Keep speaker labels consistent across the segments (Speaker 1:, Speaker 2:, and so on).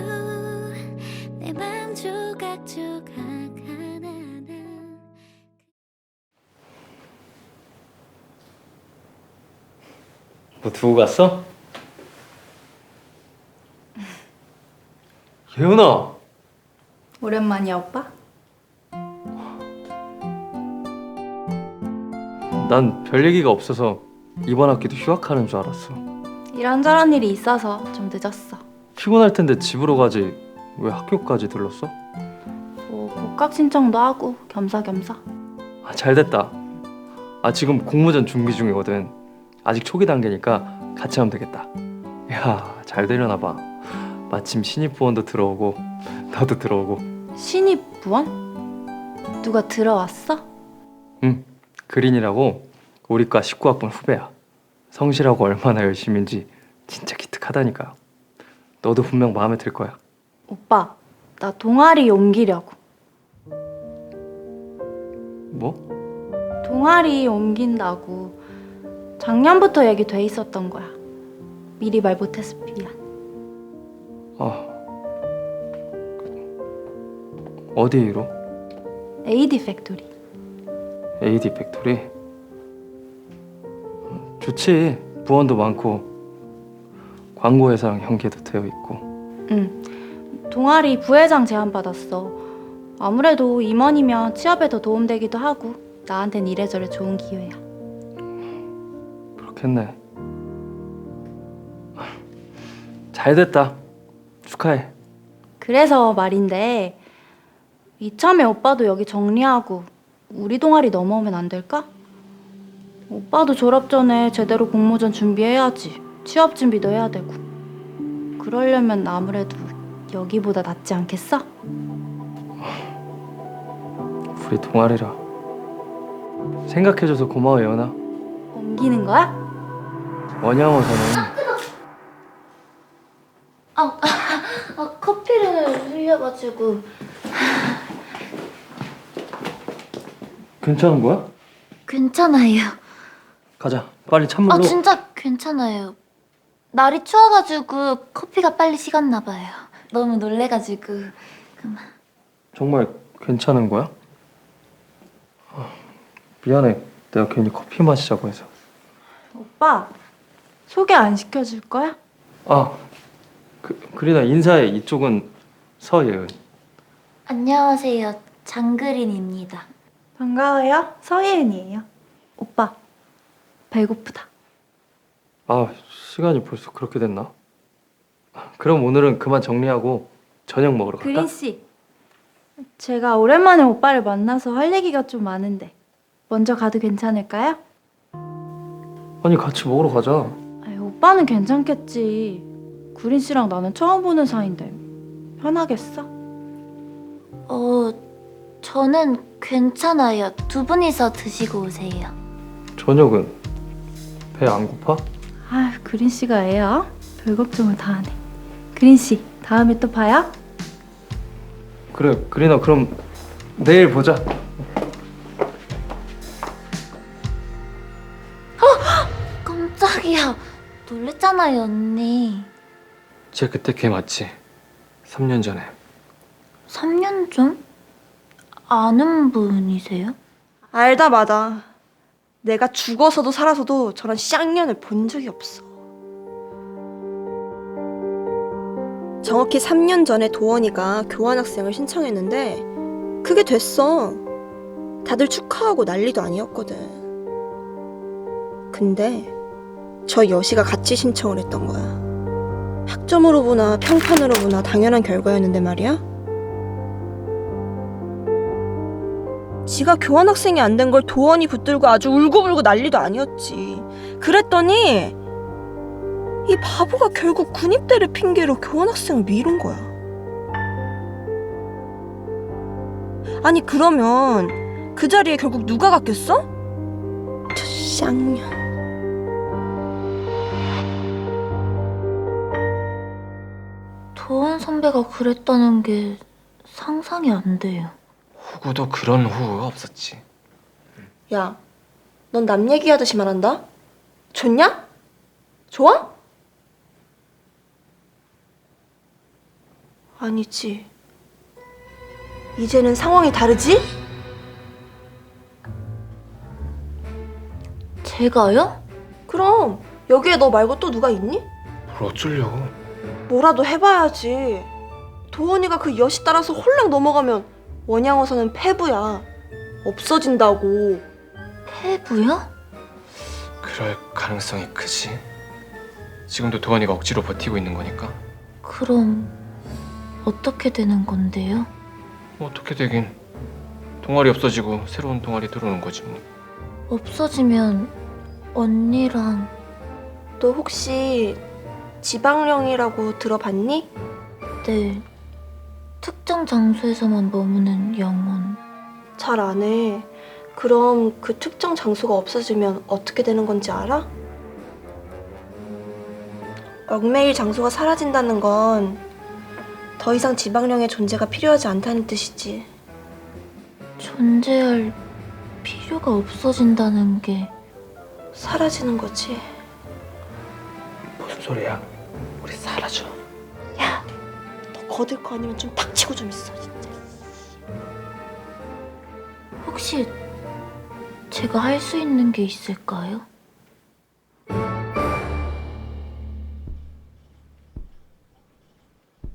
Speaker 1: 내 맘 조각 조각 하나하나
Speaker 2: 뭐 두고 갔어? 예은아
Speaker 3: 오랜만이야 오빠?
Speaker 2: 난 별 얘기가 없어서 이번 학기도 휴학하는 줄 알았어
Speaker 3: 이런저런 일이 있어서 좀 늦었어.
Speaker 2: 피곤할 텐데 집으로 가지 왜 학교까지 들렀어?
Speaker 3: 뭐 복학 신청도 하고 겸사겸사.
Speaker 2: 아, 잘 됐다 아 지금 공모전 준비 중이거든 아직 초기 단계니까 같이 하면 되겠다 야 잘 되려나 봐 마침 신입 부원도 들어오고 너도 들어오고
Speaker 3: 신입 부원? 누가 들어왔어?
Speaker 2: 응 그린이라고 우리과 19학번 후배야 성실하고 얼마나 열심인지 진짜 기특하다니까 너도 분명 마음에 들 거야
Speaker 3: 오빠 나 동아리 옮기려고.
Speaker 2: 뭐?
Speaker 3: 동아리 옮긴다고 작년부터 얘기 돼 있었던 거야. 미리 말 못해서 미안.
Speaker 2: 아 어디로?
Speaker 3: AD 팩토리.
Speaker 2: AD 팩토리 좋지 부원도 많고 광고 회사랑 연계도 되어 있고
Speaker 3: 응. 동아리 부회장 제안 받았어. 아무래도 임원이면 취업에 더 도움되기도 하고 나한텐 이래저래 좋은 기회야.
Speaker 2: 그렇겠네 잘 됐다 축하해
Speaker 3: 그래서 말인데 이참에 오빠도 여기 정리하고 우리 동아리 넘어오면 안 될까? 오빠도 졸업 전에 제대로 공모전 준비해야지. 취업 준비도 해야 되고. 그러려면 아무래도 여기보다 낫지 않겠어?
Speaker 2: 우리 동아리라. 생각해줘서 고마워 예원아.
Speaker 3: 옮기는 거야?
Speaker 2: 원양어서는?
Speaker 1: 아, 커피를 흘려가지고.
Speaker 2: 괜찮은 거야?
Speaker 1: 괜찮아요.
Speaker 2: 가자. 빨리 찬물로.
Speaker 1: 아 진짜 괜찮아요 날이 추워가지고 커피가 빨리 식었나 봐요 너무 놀래가지고 그만
Speaker 2: 정말 괜찮은 거야? 아, 미안해 내가 괜히 커피 마시자고 해서
Speaker 3: 오빠 소개 안 시켜줄 거야?
Speaker 2: 아 그, 그리나 인사해 이쪽은 서예은
Speaker 1: 안녕하세요 장그린입니다
Speaker 3: 반가워요. 서예은이에요. 오빠 배고프다.
Speaker 2: 아 시간이 벌써 그렇게 됐나? 그럼 오늘은 그만 정리하고 저녁 먹으러 갈까?
Speaker 3: 그린 씨, 제가 오랜만에 오빠를 만나서 할 얘기가 좀 많은데 먼저 가도 괜찮을까요?
Speaker 2: 아니 같이 먹으러 가자
Speaker 3: 아이, 오빠는 괜찮겠지. 구린 씨랑 나는 처음 보는 사이인데 편하겠어?
Speaker 1: 어 저는 괜찮아요 두 분이서 드시고 오세요
Speaker 2: 저녁은 배 안 고파?
Speaker 3: 아, 그린 씨가 애야. 별 걱정을 다 하네. 그린 씨, 다음에 또 봐요.
Speaker 2: 그래 그리나 그럼 내일 보자
Speaker 1: 깜짝이야 놀랬잖아요 언니
Speaker 2: 쟤 그때 걔 맞지? 3년 전에
Speaker 1: 3년 전? 아는 분이세요?
Speaker 4: 알다 마다. 내가 죽어서도 살아서도 저런 쌍년을 본 적이 없어. 정확히 3년 전에 도원이가 교환학생을 신청했는데 그게 됐어. 다들 축하하고 난리도 아니었거든. 근데 저 여시가 같이 신청을 했던 거야. 학점으로 보나 평판으로 보나 당연한 결과였는데 말이야. 지가 교환학생이 안 된 걸 도원이 붙들고 아주 울고불고 난리도 아니었지. 그랬더니 이 바보가 결국 군입대를 핑계로 교환학생을 미룬 거야. 아니 그러면 그 자리에 결국 누가 갔겠어? 저 쌍년.
Speaker 1: 도원 선배가 그랬다는 게 상상이 안 돼요
Speaker 5: 호구도 그런 호구가 없었지.
Speaker 4: 야, 넌 남 얘기하듯이 말한다. 좋냐? 좋아? 아니지. 이제는 상황이 다르지?
Speaker 1: 제가요?
Speaker 4: 그럼 여기에 너 말고 또 누가 있니?
Speaker 5: 뭘 어쩌려고?
Speaker 4: 뭐라도 해봐야지. 도원이가 그 여시 따라서 홀랑 넘어가면 원양어선은 패부야. 없어진다고.
Speaker 1: 패부요?
Speaker 5: 그럴 가능성이 크지. 지금도 도원이가 억지로 버티고 있는 거니까.
Speaker 1: 그럼 어떻게 되는 건데요?
Speaker 5: 뭐 어떻게 되긴. 동아리 없어지고 새로운 동아리 들어오는 거지 뭐.
Speaker 1: 없어지면 언니랑
Speaker 4: 너 혹시 지방령이라고 들어봤니?
Speaker 1: 네 특정 장소에서만 머무는 영혼
Speaker 4: 잘 안 해. 그럼 그 특정 장소가 없어지면 어떻게 되는 건지 알아? 얽매일 장소가 사라진다는 건 더 이상 지방령의 존재가 필요하지 않다는 뜻이지.
Speaker 1: 존재할 필요가 없어진다는 게
Speaker 4: 사라지는 거지.
Speaker 5: 무슨 소리야?
Speaker 4: 너 거들 거 아니면 좀 닥치고 좀 있어, 진짜.
Speaker 1: 혹시 제가 할 수 있는 게 있을까요?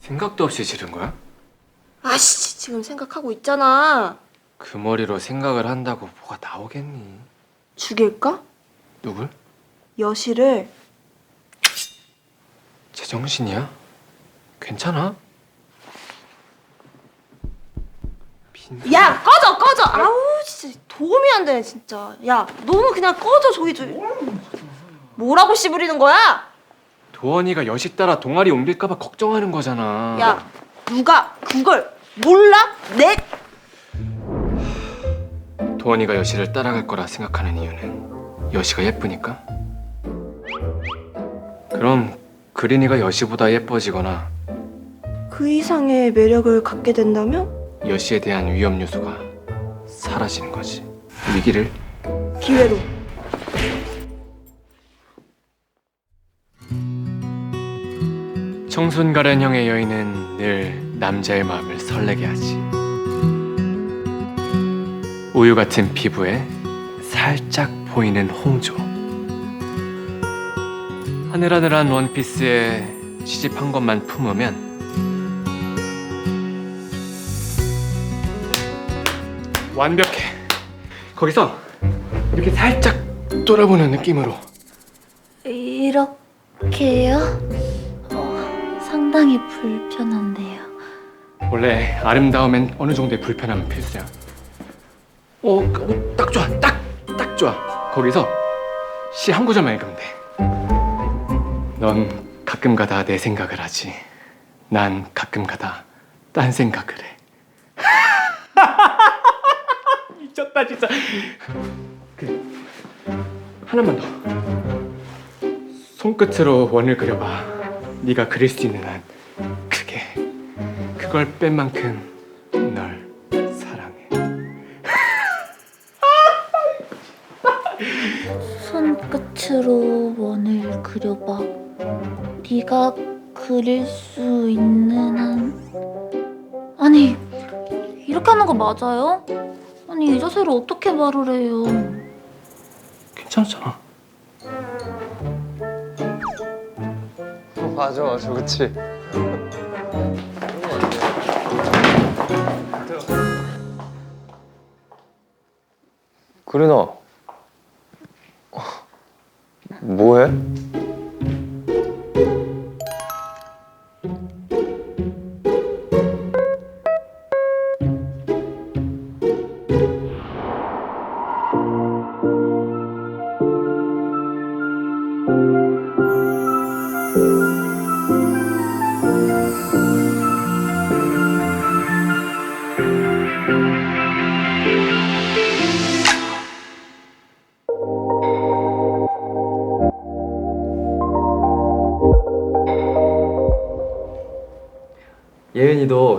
Speaker 5: 생각도 없이 지른 거야?
Speaker 4: 아씨, 지금 생각하고 있잖아.
Speaker 5: 그 머리로 생각을 한다고 뭐가 나오겠니?
Speaker 4: 죽일까?
Speaker 5: 누굴?
Speaker 4: 여시를
Speaker 5: 제정신이야? 괜찮아?
Speaker 4: 야 꺼져 꺼져 아우 진짜 도움이 안 되네 진짜 야 너는 그냥 꺼져 저기 저기 뭐라고 씨부리는 거야?
Speaker 5: 도원이가 여시 따라 동아리 옮길까봐 걱정하는 거잖아.
Speaker 4: 야 누가 그걸 몰라? 내
Speaker 5: 도원이가 여시를 따라갈 거라 생각하는 이유는 여시가 예쁘니까? 그럼 그린이가 여시보다 예뻐지거나
Speaker 4: 그 이상의 매력을 갖게 된다면
Speaker 5: 여시에 대한 위험 요소가 사라지는 거지. 위기를
Speaker 4: 기회로
Speaker 5: 청순 가련형의 여인은 늘 남자의 마음을 설레게 하지. 우유 같은 피부에 살짝 보이는 홍조. 하늘하늘한 원피스에 시집 한 것만 품으면 완벽해. 거기서 이렇게 살짝 돌아보는 느낌으로
Speaker 1: 이렇게요? 어, 상당히 불편한데요.
Speaker 5: 원래 아름다움엔 어느 정도의 불편함은 필수야. 어, 어, 딱 좋아, 딱, 딱 좋아. 거기서 시 한 구절만 읽으면 돼. 넌 가끔가다 내 생각을 하지. 난 가끔가다 딴 생각을 해. 미쳤다 진짜. 그 하나만 더. 손끝으로 원을 그려봐. 네가 그릴 수 있는 한 크게. 그걸 뺀 만큼 널 사랑해.
Speaker 1: 손끝으로 원을 그려봐. 네가 그릴 수 있는 한 아니 이렇게 하는 거 맞아요? 아니 이 자세로 어떻게 말을 해요?
Speaker 5: 괜찮잖아.
Speaker 2: 맞아 맞아 그치 그린아 뭐해?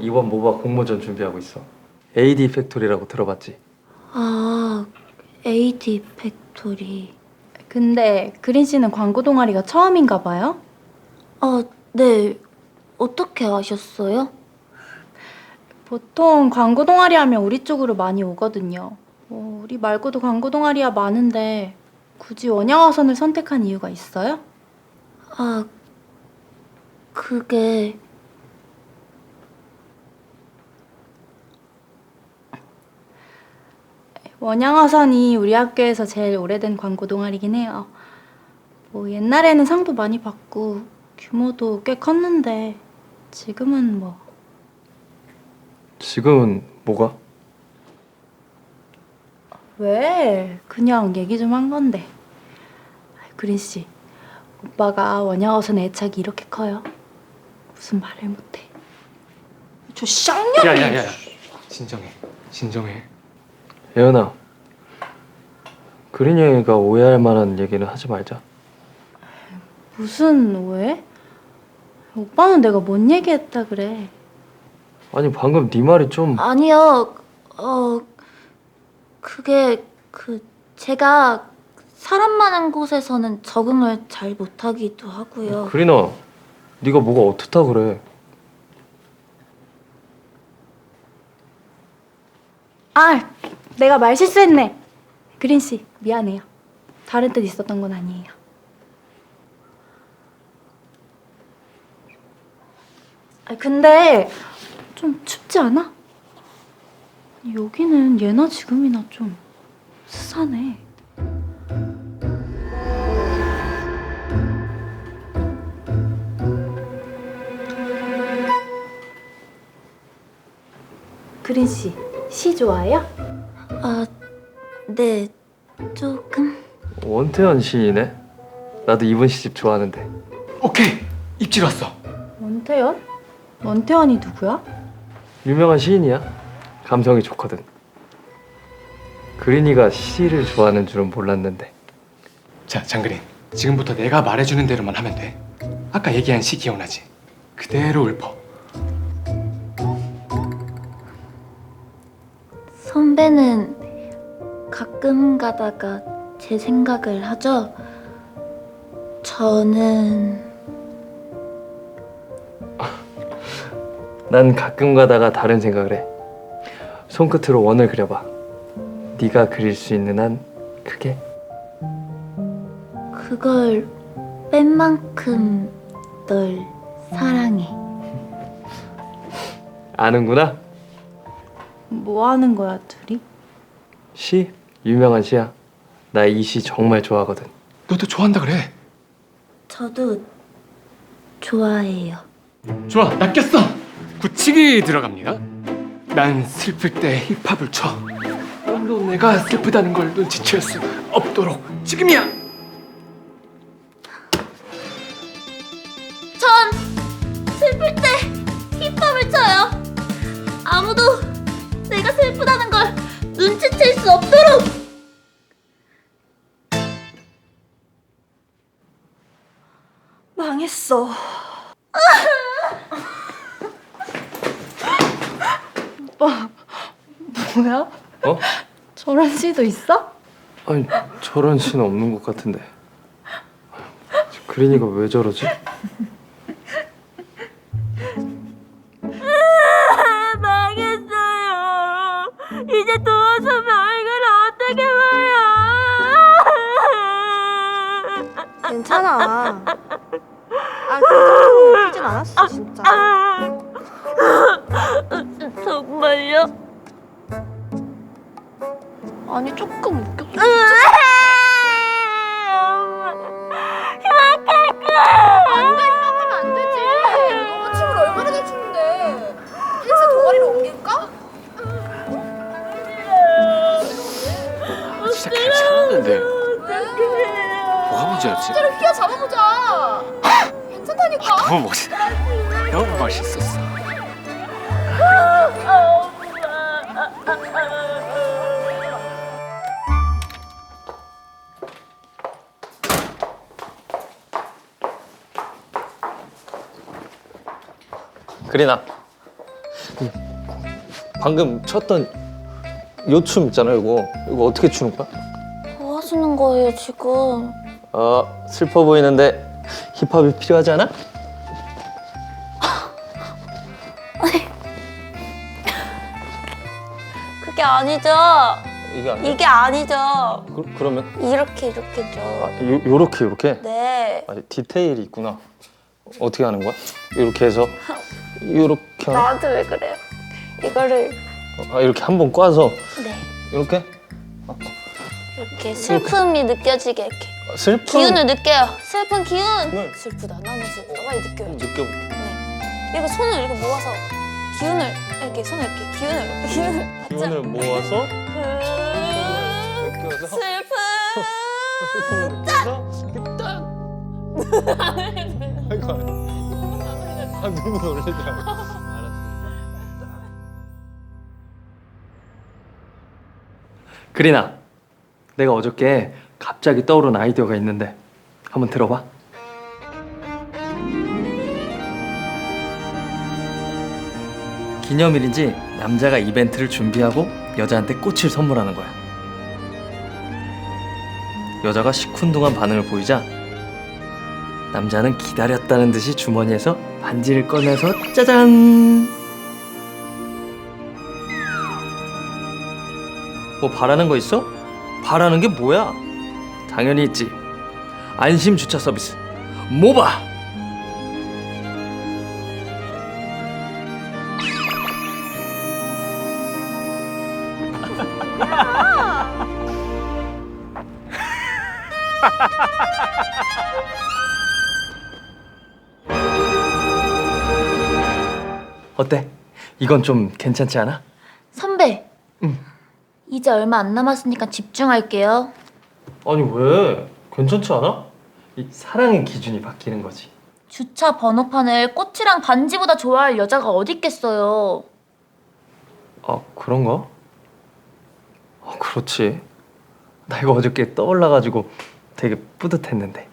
Speaker 2: 이번 모바 공모전 준비하고 있어 AD 팩토리라고 들어봤지?
Speaker 1: 아 AD 팩토리.
Speaker 3: 근데 그린 씨는 광고 동아리가 처음인가 봐요?
Speaker 1: 아 네. 어떻게 아셨어요?
Speaker 3: 보통 광고 동아리 하면 우리 쪽으로 많이 오거든요. 어, 우리 말고도 광고 동아리야 많은데 굳이 원양어선을 선택한 이유가 있어요?
Speaker 1: 아, 그게
Speaker 3: 원양어선이 우리 학교에서 제일 오래된 광고 동아리긴 해요. 뭐 옛날에는 상도 많이 받고 규모도 꽤 컸는데 지금은 뭐
Speaker 2: 지금은 뭐가?
Speaker 3: 왜? 그냥 얘기 좀 한 건데. 그린 씨, 오빠가 원양어선 애착이 이렇게 커요? 무슨 말을 못해.
Speaker 4: 저 쌍년.
Speaker 5: 야야야 진정해 진정해
Speaker 2: 예은아 그린이가 오해할 만한 얘기는 하지 말자
Speaker 3: 무슨 오해? 오빠는 내가 뭔 얘기했다 그래?
Speaker 2: 아니 방금 네 말이 좀
Speaker 1: 아니요. 어, 그게 그 제가 사람 많은 곳에서는 적응을 잘 못하기도 하고요.
Speaker 2: 그린아 네가 뭐가 어떻다 그래
Speaker 3: 아, 내가 말 실수했네. 그린 씨, 미안해요. 다른 뜻 있었던 건 아니에요. 아, 근데 좀 춥지 않아? 여기는 예나 지금이나 좀 스산해. 그린 씨, 시 좋아해요?
Speaker 1: 아, 네, 조금.
Speaker 2: 원태현 시인이네 나도 이분 시집 좋아하는데
Speaker 5: 오케이 입질 왔어
Speaker 3: 원태현? 원태현이 누구야?
Speaker 2: 유명한 시인이야 감성이 좋거든 그린이가 시를 좋아하는 줄은 몰랐는데
Speaker 5: 자 장그린 지금부터 내가 말해주는 대로만 하면 돼 아까 얘기한 시 기억나지? 그대로 읊어
Speaker 1: 선배는 가끔 가다가 제 생각을 하죠. 저는
Speaker 2: 난 가끔 가다가 다른 생각을 해 손끝으로 원을 그려봐 네가 그릴 수 있는 한 크게
Speaker 1: 그걸 뺀 만큼 널 사랑해.
Speaker 2: 아는구나
Speaker 3: 뭐 하는 거야, 둘이?
Speaker 2: 시? 유명한 시야? 나 이 시 정말 좋아하거든.
Speaker 5: 너도 좋아한다 그래.
Speaker 1: 저도 좋아해요.
Speaker 5: 좋아 낚였어. 굳히기 들어갑니다. 난 슬플 때 힙합을 쳐. 물론 내가 슬프다는 걸 눈치챌 수 없도록 지금이야.
Speaker 1: 전 슬플 때 힙합을 쳐요. 아무도 내가 슬프다는 걸 눈치챌 수 없도록.
Speaker 4: 망했어.
Speaker 3: 뭐야?
Speaker 2: 어?
Speaker 3: 저런 시도 있어?
Speaker 2: 아니 저런 시는 없는 것 같은데 그린이가 왜 저러지?
Speaker 4: 괜찮아. 아, 그 정도로 웃기진 않았어, 진짜.
Speaker 1: 정말요?
Speaker 4: 아니, 조금 웃겼어.
Speaker 1: 안
Speaker 5: 뭐가 문제였지?
Speaker 1: 진짜로 휘어 잡아보자. 괜찮다니까.
Speaker 5: 너무 멋있 너무 멋있었어
Speaker 2: 그린아 방금 췄던 요 춤 있잖아 이거 이거 어떻게 추는 거야?
Speaker 1: 뭐 하시는 거예요, 지금?
Speaker 2: 어 슬퍼 보이는데 힙합이 필요하지 않아?
Speaker 6: 이게 아니죠.
Speaker 2: 이게 아니야?
Speaker 6: 이게 아니죠.
Speaker 2: 그, 그러면
Speaker 6: 이렇게 이렇게죠.
Speaker 2: 아, 요, 요렇게 요렇게?
Speaker 6: 네.
Speaker 2: 아, 디테일이 있구나. 어떻게 하는 거야? 이렇게 해서 이렇게 하나?
Speaker 6: 나한테 왜 그래요? 이거를
Speaker 2: 아, 이렇게 한 번 꽈서
Speaker 6: 네
Speaker 2: 이렇게
Speaker 6: 이렇게 슬픔이 느껴지게 이렇게
Speaker 2: 슬픈
Speaker 6: 기운을 느껴요. 슬픈 기운.
Speaker 2: 네.
Speaker 6: 슬프다. 나는 슬프다. 빨리 느껴요.
Speaker 2: 느껴볼게.
Speaker 6: 네. 이렇게 손을 이렇게 모아서 기운을 이렇게 손을 이렇게 기운을 이렇게 기운을 맞죠?
Speaker 2: 기운을 모아서
Speaker 6: 그
Speaker 2: 느껴서 이렇게 딱. 아이고 아 누구 놀래더라고. 그리나, 내가 어저께 갑자기 떠오른 아이디어가 있는데 한번 들어봐. 기념일인지 남자가 이벤트를 준비하고 여자한테 꽃을 선물하는 거야. 여자가 시큰둥한 반응을 보이자 남자는 기다렸다는 듯이 주머니에서 반지를 꺼내서 짜잔! 뭐 바라는 거 있어? 바라는 게 뭐야? 당연히 있지. 안심 주차 서비스. 모바! 어때? 이건 좀 괜찮지 않아?
Speaker 1: 선배.
Speaker 2: 응.
Speaker 1: 이제 얼마 안 남았으니까 집중할게요.
Speaker 2: 아니 왜? 괜찮지 않아? 이 사랑의 기준이 바뀌는 거지.
Speaker 1: 주차 번호판을 꽃이랑 반지보다 좋아할 여자가 어디 있겠어요.
Speaker 2: 아 그런가? 아 그렇지. 나 이거 어저께 떠올라가지고 되게 뿌듯했는데.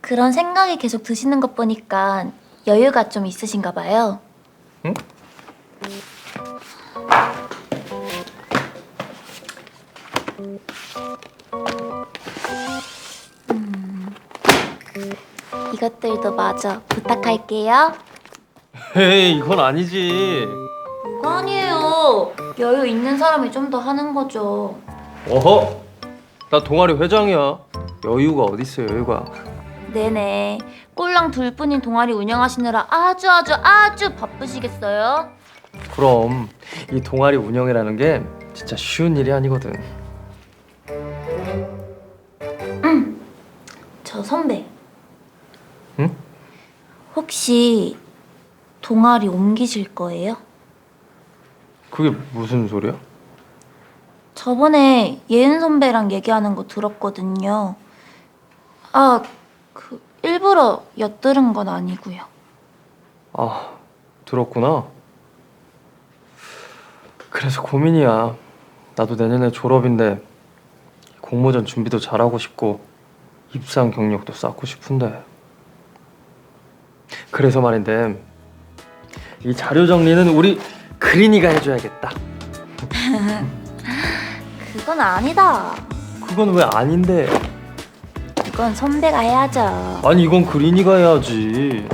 Speaker 1: 그런 생각이 계속 드시는 것 보니까 여유가 좀 있으신가 봐요.
Speaker 2: 응?
Speaker 1: 이것들도 마저 부탁할게요.
Speaker 2: 에이 이건 아니지.
Speaker 1: 아니에요. 여유 있는 사람이 좀 더 하는 거죠.
Speaker 2: 어허. 나 동아리 회장이야. 여유가 어딨어 여유가.
Speaker 1: 네네. 꼴랑 둘뿐인 동아리 운영하시느라 아주 아주 아주 바쁘시겠어요.
Speaker 2: 그럼 이 동아리 운영이라는 게 진짜 쉬운 일이 아니거든.
Speaker 1: 저 선배.
Speaker 2: 응?
Speaker 1: 혹시 동아리 옮기실 거예요?
Speaker 2: 그게 무슨 소리야?
Speaker 1: 저번에 예은 선배랑 얘기하는 거 들었거든요. 아, 그 일부러 엿들은 건 아니고요.
Speaker 2: 아 들었구나. 그래서 고민이야. 나도 내년에 졸업인데 공모전 준비도 잘하고 싶고 입상 경력도 쌓고 싶은데. 그래서 말인데 이 자료 정리는 우리 그린이가 해줘야겠다.
Speaker 1: 그건 아니다.
Speaker 2: 그건 왜 아닌데?
Speaker 1: 그건 선배가 해야죠.
Speaker 2: 아니 이건 그린이가 해야지.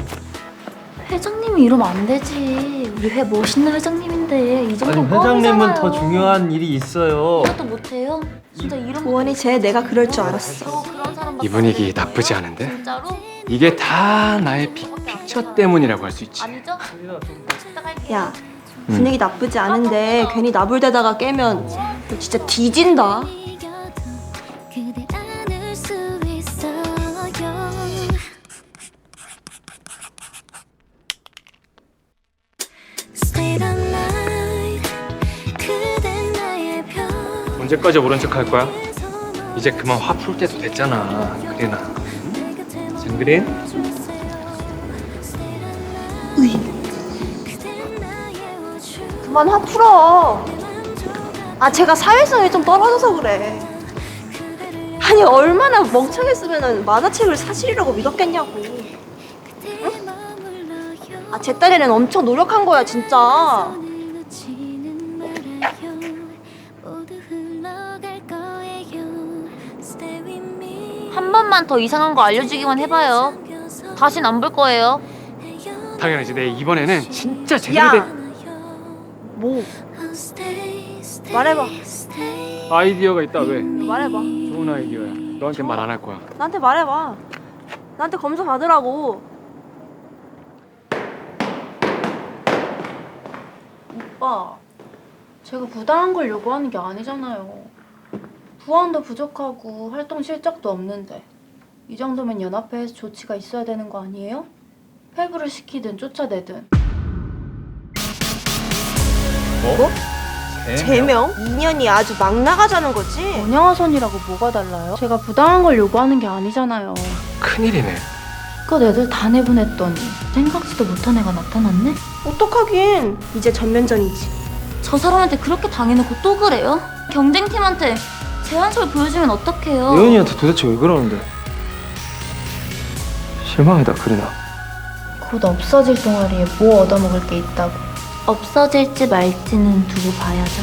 Speaker 1: 회장님이 이러면 안 되지. 우리 회 멋있는 회장님인데 이
Speaker 2: 아니
Speaker 1: 정도
Speaker 2: 회장님은 더 중요한 일이 있어요.
Speaker 1: 이것도 못해요? 진짜 이런 거
Speaker 4: 도원이 쟤 내가 그럴 줄 알았어.
Speaker 1: 저 그런 사람
Speaker 5: 이 분위기. 나쁘지 않은데?
Speaker 1: 진짜로?
Speaker 5: 이게 다 나의 빅 픽처 때문이라고 할 수 있지.
Speaker 1: 아니죠?
Speaker 4: 야 분위기 나쁘지 않은데 괜히 나불대다가 깨면 너 진짜 뒤진다.
Speaker 7: 그대 안을 수 있어요 Stay the night 그댄 나의 별
Speaker 5: 언제까지 모른 척 할 거야? 이제 그만 화 풀 때도 됐잖아, 그린아. 장그린?
Speaker 4: 그만 화 풀어. 아 제가 사회성이 좀 떨어져서 그래. 아니 얼마나 멍청했으면 만화책을 사실이라고 믿었겠냐고. 아제 딸에는 엄청 노력한 거야 진짜.
Speaker 1: 한 번만 더 이상한 거 알려주기만 해봐요. 다신 안 볼 거예요.
Speaker 5: 당연하지. 내 이번에는 진짜 제대로
Speaker 4: 야. 된뭐 말해봐.
Speaker 5: 아이디어가 있다 왜?
Speaker 4: 말해봐.
Speaker 5: 좋은 아이디어야. 너한테 말 안 할 거야.
Speaker 4: 나한테 말해봐. 나한테 검사 받으라고.
Speaker 3: 오빠, 제가 부당한 걸 요구하는 게 아니잖아요. 부안도 부족하고 활동 실적도 없는데 이 정도면 연합회에서 조치가 있어야 되는 거 아니에요? 폐부를 시키든 쫓아내든
Speaker 4: 제명? 2년이 아주 막 나가자는 거지?
Speaker 3: 원양어선이라고 뭐가 달라요? 제가 부당한 걸 요구하는 게 아니잖아요.
Speaker 5: 큰일이네.
Speaker 3: 그 애들 다 내보냈더니 생각지도 못한 애가 나타났네?
Speaker 4: 어떡하긴. 이제 전면전이지.
Speaker 1: 저 사람한테 그렇게 당해놓고 또 그래요? 경쟁팀한테 제한설 보여주면 어떡해요?
Speaker 2: 예은이한테 도대체 왜 그러는데? 실망이다 그리나.
Speaker 3: 곧 없어질 동아리에 뭐 얻어먹을 게 있다고.
Speaker 1: 없어질지 말지는 두고 봐야죠.